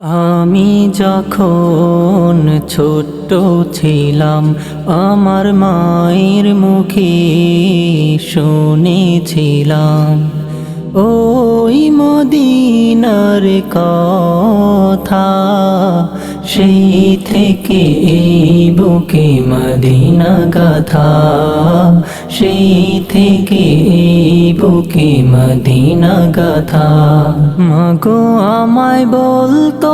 আমি যখন ছোট্ট ছিলাম, আমার মায়ের মুখে শুনেছিলাম, ওই মদিনার কথা। সেই থেকে বুকে মদিনা গাথা। সেই থেকে এই বুকে মদিনা গাথা। মাগো আমায় বলতো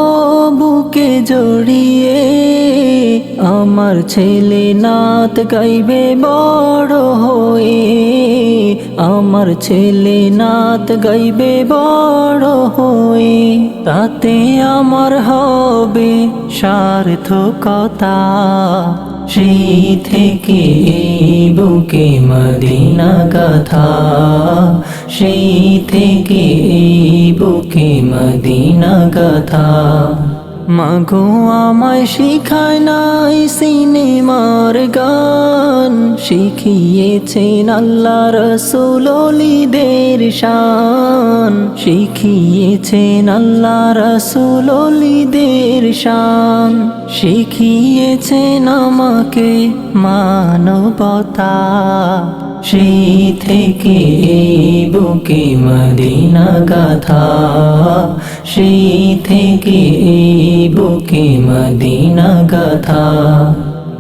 বুকে জড়িয়ে, আমার ছেলে নাত গাইবে বড় হয়ে, আমার ছেলে নাত গাইবে বড় হয়ে। তাতে আমার হবে সার্থকতা। সেই থেকে বুকে মদিনা গাথা। সেই থেকে বুকে মদিনা গাথা। মাগো আমায় শিখায় নাই সিনেমার গান শিখিয়েছেন আল্লাহ রসুললিদের শান। শিখিয়েছেন আল্লাহ রসুললিদের শান। শিখিয়েছেন আমাকে মানবতা। সেই থেকে বুকে মদিনা গাথা। সেই থেকে বুকে মদিনা গাথা।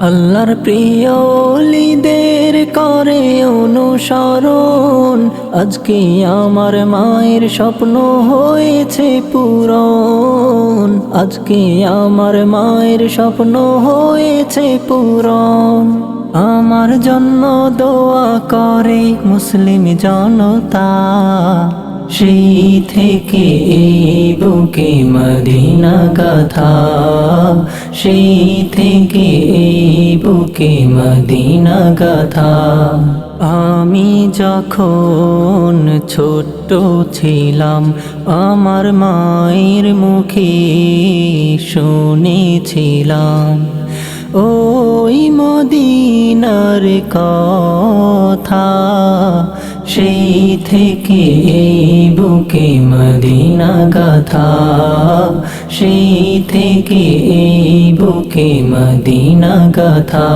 আল্লাহর প্রিয় ওলিদের করে অনুসরণ। আজকে আমার মায়ের স্বপ্ন হয়েছে পূরণ। আজকে আমার মায়ের স্বপ্ন হয়েছে পূরণ। আমার জন্য দোয়া করে মুসলিম জনতা। সেই থেকে এই বুকে মদিনা গাথা। সেই থেকে এই বুকে মদিনা গাথা। আমি যখন ছোট্ট ছিলাম, আমার মায়ের মুখে শুনেছিলাম, ওই মদিনার কথা। সেই থেকে বুকে মদিনা গাথা। সেই থেকে বুকে মদিনা গাথা।